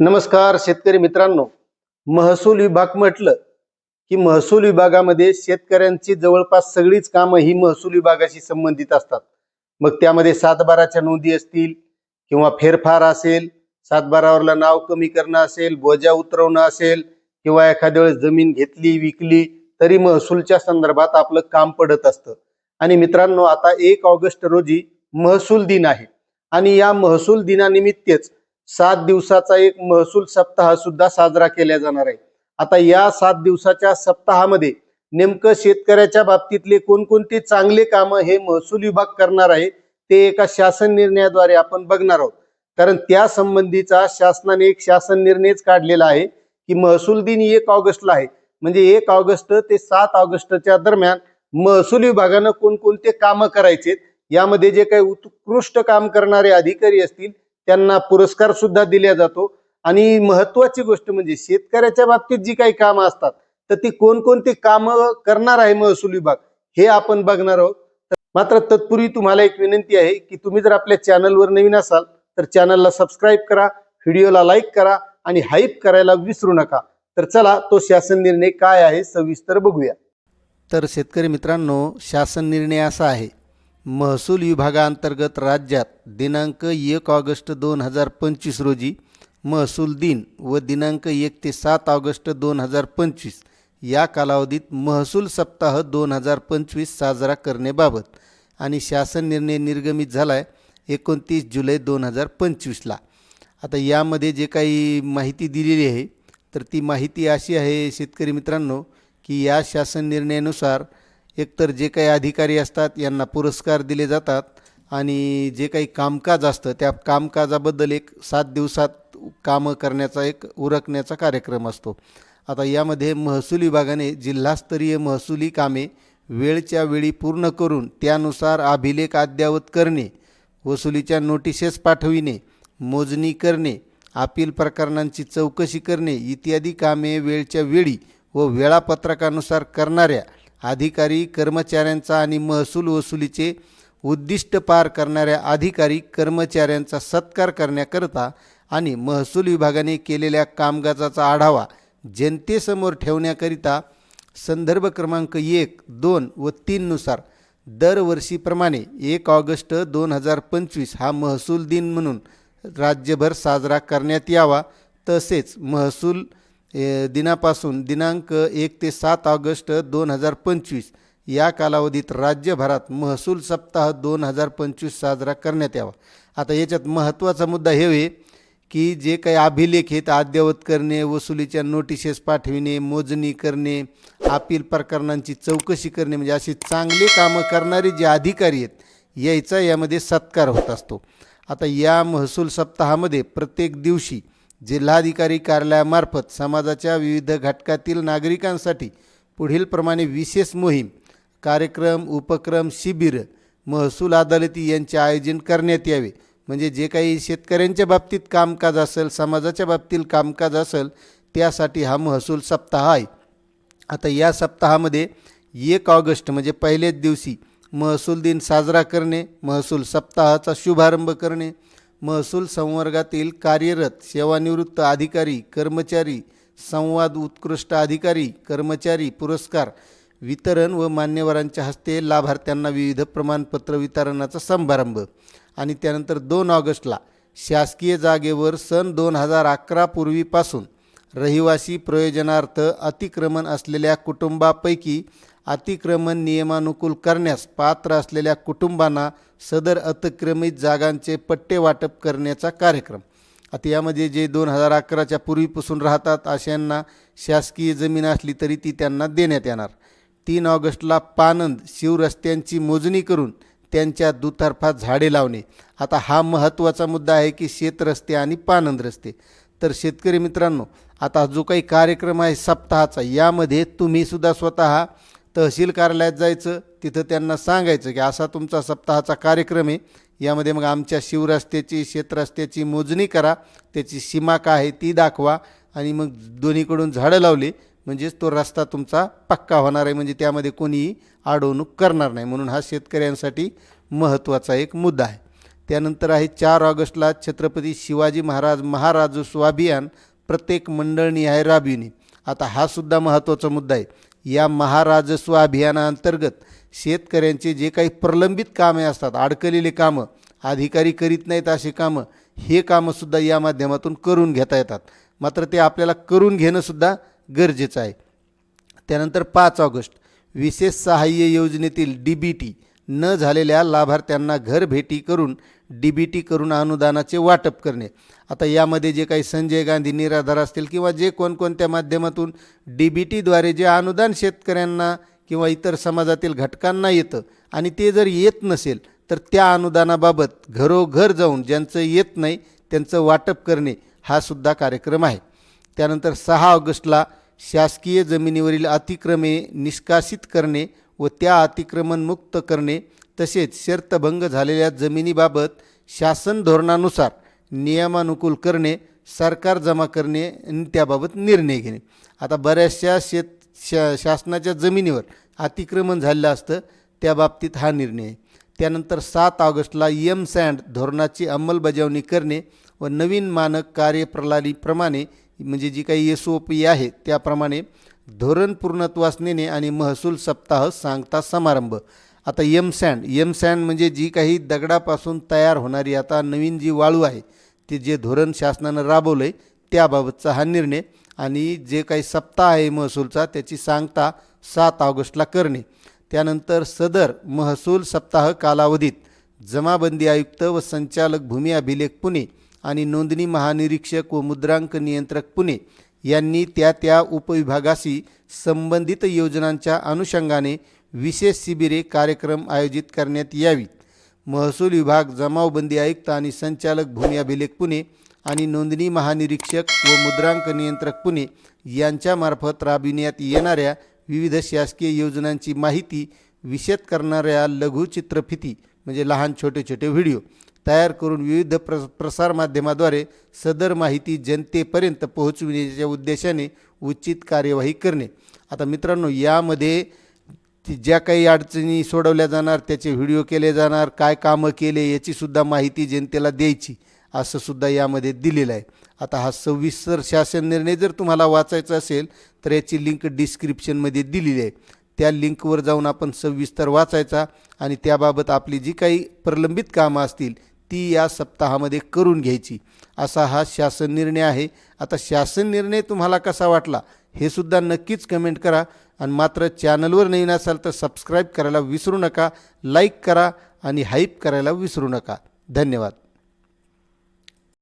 नमस्कार शेतकरी मित्रांनो. महसूल विभाग म्हटलं की महसूल विभागामध्ये शेतकऱ्यांची जवळपास सगळीच कामं ही महसूल विभागाशी संबंधित असतात. मग त्यामध्ये सातबाराच्या नोंदी असतील किंवा फेरफार असेल सातबारावरला नाव कमी करणं असेल बोजा उतरवणं असेल किंवा एखाद्या वेळेस जमीन घेतली विकली तरी महसूलच्या संदर्भात आपलं काम पडत असतं. आणि मित्रांनो आता एक ऑगस्ट रोजी महसूल दिन आहे. आणि या महसूल दिनानिमित्तच सात दिवसाचा एक महसूल सप्ताह सुद्धा साजरा केला जाणार आहे. आता या सात दिवसाच्या सप्ताहामध्ये नेमकं शेतकऱ्याच्या बाबतीतले कोणकोणते चांगले कामं हे महसूल विभाग करणार आहे ते एका शासन निर्णयाद्वारे आपण बघणार आहोत. कारण त्या संबंधीचा शासनाने एक शासन निर्णयच काढलेला आहे की महसूल दिन एक ऑगस्टला आहे. म्हणजे एक ऑगस्ट ते सात ऑगस्टच्या दरम्यान महसूल विभागानं कोणकोणते कामं करायचे यामध्ये जे काही उत्कृष्ट काम करणारे अधिकारी असतील त्यांना पुरस्कार सुद्धा दिला जातो. आणि महत्वाची गोष्ट म्हणजे शेतकऱ्याच्या बाबतीत जी काही कामं असतात तर ती कोणकोणती कामं करणार आहे महसूल विभाग हे आपण बघणार आहोत. मात्र तत्पूर्वी तुम्हाला एक विनंती आहे की तुम्ही जर आपल्या चॅनलवर नवीन असाल तर चॅनलला सबस्क्राईब करा व्हिडिओला लाईक करा आणि हाईप करायला विसरू नका. तर चला तो शासन निर्णय काय आहे सविस्तर बघूया. तर शेतकरी मित्रांनो शासन निर्णय असा आहे महसूल विभागाअंतर्गत राज्यात दिनांक एक ऑगस्ट दोन हजार पंचवीस रोजी महसूल दिन व दिनांक एक ते सात ऑगस्ट दोन हजार पंचवीस या कालावधीत महसूल सप्ताह दोन हजार पंचवीस साजरा करण्याबाबत आणि शासन निर्णय निर्गमित झाला आहे एकोणतीस जुलै दोन हजार पंचवीसला. आता यामध्ये जे काही माहिती दिलेली आहे तर ती माहिती अशी आहे शेतकरी मित्रांनो की या शासन निर्णयानुसार एकतर जे काही अधिकारी असतात यांना पुरस्कार दिले जातात आणि जे काही कामकाज असतं त्या कामकाजाबद्दल एक सात दिवसात कामं करण्याचा एक उरकण्याचा कार्यक्रम असतो. आता यामध्ये महसूल विभागाने जिल्हास्तरीय महसुली कामे वेळच्या वेळी पूर्ण करून त्यानुसार अभिलेख अद्ययावत करणे वसुलीच्या नोटिसेस पाठविणे मोजणी करणे अपील प्रकरणांची चौकशी करणे इत्यादी कामे वेळच्या वेळी व वेळापत्रकानुसार करणाऱ्या अधिकारी कर्मचाऱ्यांचा आणि महसूल वसुलीचे उद्दिष्ट पार करणाऱ्या अधिकारी कर्मचाऱ्यांचा सत्कार करण्याकरता आणि महसूल विभागाने केलेल्या कामकाजाचा आढावा जनतेसमोर ठेवण्याकरिता संदर्भ क्रमांक एक दोन व तीननुसार दरवर्षीप्रमाणे एक ऑगस्ट दोन हजार पंचवीस हा महसूल दिन म्हणून राज्यभर साजरा करण्यात यावा. तसेच महसूल दिनापासून दिनांक एक ते सात ऑगस्ट दोन हजार पंचवीस या कालावधीत राज्यभरात महसूल सप्ताह दोन हजार पंचवीस साजरा करण्यात यावा. आता याच्यात महत्त्वाचा मुद्दा हे आहे की जे काही अभिलेख आहेत अद्ययावत करणे वसुलीच्या नोटिसेस पाठविणे मोजणी करणे अपील प्रकरणांची चौकशी करणे म्हणजे अशी चांगली कामं करणारे जे अधिकारी आहेत यायचा यामध्ये सत्कार होत असतो. आता या महसूल सप्ताहामध्ये प्रत्येक दिवशी जिल्हाधिकारी कार्यालयामार्फत समाजाच्या विविध घटकातील नागरिकांसाठी पुढीलप्रमाणे विशेष मोहीम कार्यक्रम उपक्रम शिबिर महसूल अदालती यांचे आयोजन करण्यात यावे. म्हणजे जे काही शेतकऱ्यांच्या बाबतीत कामकाज असेल समाजाच्या बाबतीत कामकाज असेल त्यासाठी हा महसूल सप्ताह आहे. आता या सप्ताहामध्ये एक ऑगस्ट म्हणजे पहिल्याच दिवशी महसूल दिन साजरा करणे महसूल सप्ताहाचा शुभारंभ करणे महसूल संवर्गातील कार्यरत सेवानिवृत्त अधिकारी कर्मचारी संवाद उत्कृष्ट अधिकारी कर्मचारी पुरस्कार वितरण व मान्यवरांच्या हस्ते लाभार्थ्यांना विविध प्रमाणपत्र वितरणाचा समारंभ आणि त्यानंतर दोन ऑगस्टला शासकीय जागेवर सन दोन हजार अकरा पूर्वीपासून रहिवासी प्रयोजनार्थ अतिक्रमण असलेल्या कुटुंबापैकी अतिक्रमण नियमानुकूल करण्यास पात्र असलेल्या कुटुंबांना सदर अतिक्रमित जागांचे पट्टे वाटप करण्याचा कार्यक्रम. आता यामध्ये जे दोन हजार अकराच्या पूर्वीपासून राहतात अशांना शासकीय जमीन असली तरी ती त्यांना देण्यात येणार. तीन ऑगस्टला पानंद शिवरस्त्यांची मोजणी करून त्यांच्या दुतर्फा झाडे लावणे. आता हा महत्त्वाचा मुद्दा आहे की शेतरस्ते आणि पानंद रस्ते. तर शेतकरी मित्रांनो आता जो काही कार्यक्रम आहे सप्ताहाचा यामध्ये तुम्हीसुद्धा स्वतः तहसील कार्यालयात जायचं तिथं त्यांना सांगायचं की असा तुमचा सप्ताहाचा कार्यक्रम आहे. यामध्ये मग आमच्या शिवरस्त्याची शेतरस्त्याची मोजणी करा त्याची सीमा काय आहे ती दाखवा आणि मग दोन्हीकडून झाडं लावली. म्हणजेच तो रस्ता तुमचा पक्का होणार आहे. म्हणजे त्यामध्ये कोणीही अडवणूक करणार नाही. म्हणून हा शेतकऱ्यांसाठी महत्त्वाचा एक मुद्दा आहे. त्यानंतर आहे चार ऑगस्टला छत्रपती शिवाजी महाराज महाराजस्व अभियान प्रत्येक मंडळनिहाय राबविणे. आता हा सुद्धा महत्त्वाचा मुद्दा आहे. या महाराजस्व अभियानाअंतर्गत शेतकऱ्यांचे जे काही प्रलंबित कामे असतात अडकलेली कामं अधिकारी करीत नाहीत अशी कामं हे कामंसुद्धा या माध्यमातून करून घेता येतात. मात्र ते आपल्याला करून घेणंसुद्धा गरजेचं आहे. त्यानंतर पाच ऑगस्ट विशेष सहाय्य योजनेतील डी बी टी न झालेल्या लाभार्थ्यांना घर भेटी करून डी बी टी करून अनुदानाचे वाटप करणे. आता यामध्ये जे काही संजय गांधी निराधार असतील किंवा जे कोणकोणत्या माध्यमातून डी बी टीद्वारे जे अनुदान शेतकऱ्यांना किंवा इतर समाजातील घटकांना येतं आणि ते जर येत नसेल तर त्या अनुदानाबाबत घरोघर जाऊन ज्यांचं येत नाही त्यांचं वाटप करणे हा सुद्धा कार्यक्रम आहे. त्यानंतर सहा ऑगस्टला शासकीय जमिनीवरील अतिक्रमे निष्कासित करणे व त्या अतिक्रमणमुक्त करणे तसेच शर्तभंग झालेल्या जमिनीबाबत शासन धोरणानुसार नियमानुकूल करणे सरकार जमा करणे आणि त्याबाबत निर्णय घेणे. आता बऱ्याचशा शेत शा शासनाच्या जमिनीवर अतिक्रमण झालेलं असतं त्या बाबतीत हा निर्णय आहे. त्यानंतर सात ऑगस्टला यम सँड धोरणाची अंमलबजावणी करणे व नवीन मानक कार्यप्रणालीप्रमाणे म्हणजे जी काही एस ओ पी आहे त्याप्रमाणे धोरण पूर्णत्वास नेणे आणि महसूल सप्ताह सांगता समारंभ. आता यम सँड यम सँड म्हणजे जी काही दगडापासून तयार होणारी आता नवीन जी वाळू आहे ते जे धोरण शासनानं राबवलं आहे त्याबाबतचा हा निर्णय आणि जे काही सप्ताह आहे महसूलचा त्याची सांगता सात ऑगस्टला करणे. त्यानंतर सदर महसूल सप्ताह कालावधीत जमाबंदी आयुक्त व संचालक भूमी अभिलेख पुणे आणि नोंदणी महानिरीक्षक व मुद्रांक नियंत्रक पुणे यांनी त्या त्या उपविभागाशी संबंधित योजनांच्या अनुषंगाने विशेष शिबिरे कार्यक्रम आयोजित करण्यात यावीत. महसूल विभाग जमावबंदी आयुक्त आणि संचालक भूमी अभिलेख पुणे आणि नोंदणी महानिरीक्षक व मुद्रांक नियंत्रक पुणे यांच्यामार्फत राबविण्यात येणाऱ्या विविध शासकीय योजनांची माहिती विशेष करणाऱ्या लघुचित्रफिती म्हणजे लहान छोटे छोटे व्हिडिओ तयार करून विविध प्र प्रसारमाध्यमाद्वारे सदर माहिती जनतेपर्यंत पोहोचविण्याच्या उद्देशाने उचित कार्यवाही करणे. आता मित्रांनो यामध्ये ती ज्या काही अडचणी सोडवल्या जाणार त्याचे व्हिडिओ केले जाणार काय कामं केले याचीसुद्धा माहिती जनतेला द्यायची असंसुद्धा यामध्ये दिलेलं आहे. आता हा सविस्तर शासन निर्णय जर तुम्हाला वाचायचा असेल तर याची लिंक डिस्क्रिप्शनमध्ये दिलेली आहे. त्या लिंकवर जाऊन आपण सविस्तर वाचायचा आणि त्याबाबत आपली जी काही प्रलंबित कामं असतील ती या सप्ताहामध्ये करून घ्यायची. असा हा शासन निर्णय आहे. आता शासन निर्णय तुम्हाला कसा वाटला? हे सुद्धा नक्कीच कमेंट करा. आणि मात्र चॅनलवर नवीन असाल तर सबस्क्राईब करायला विसरू नका लाईक करा आणि हाईप करायला विसरू नका. धन्यवाद.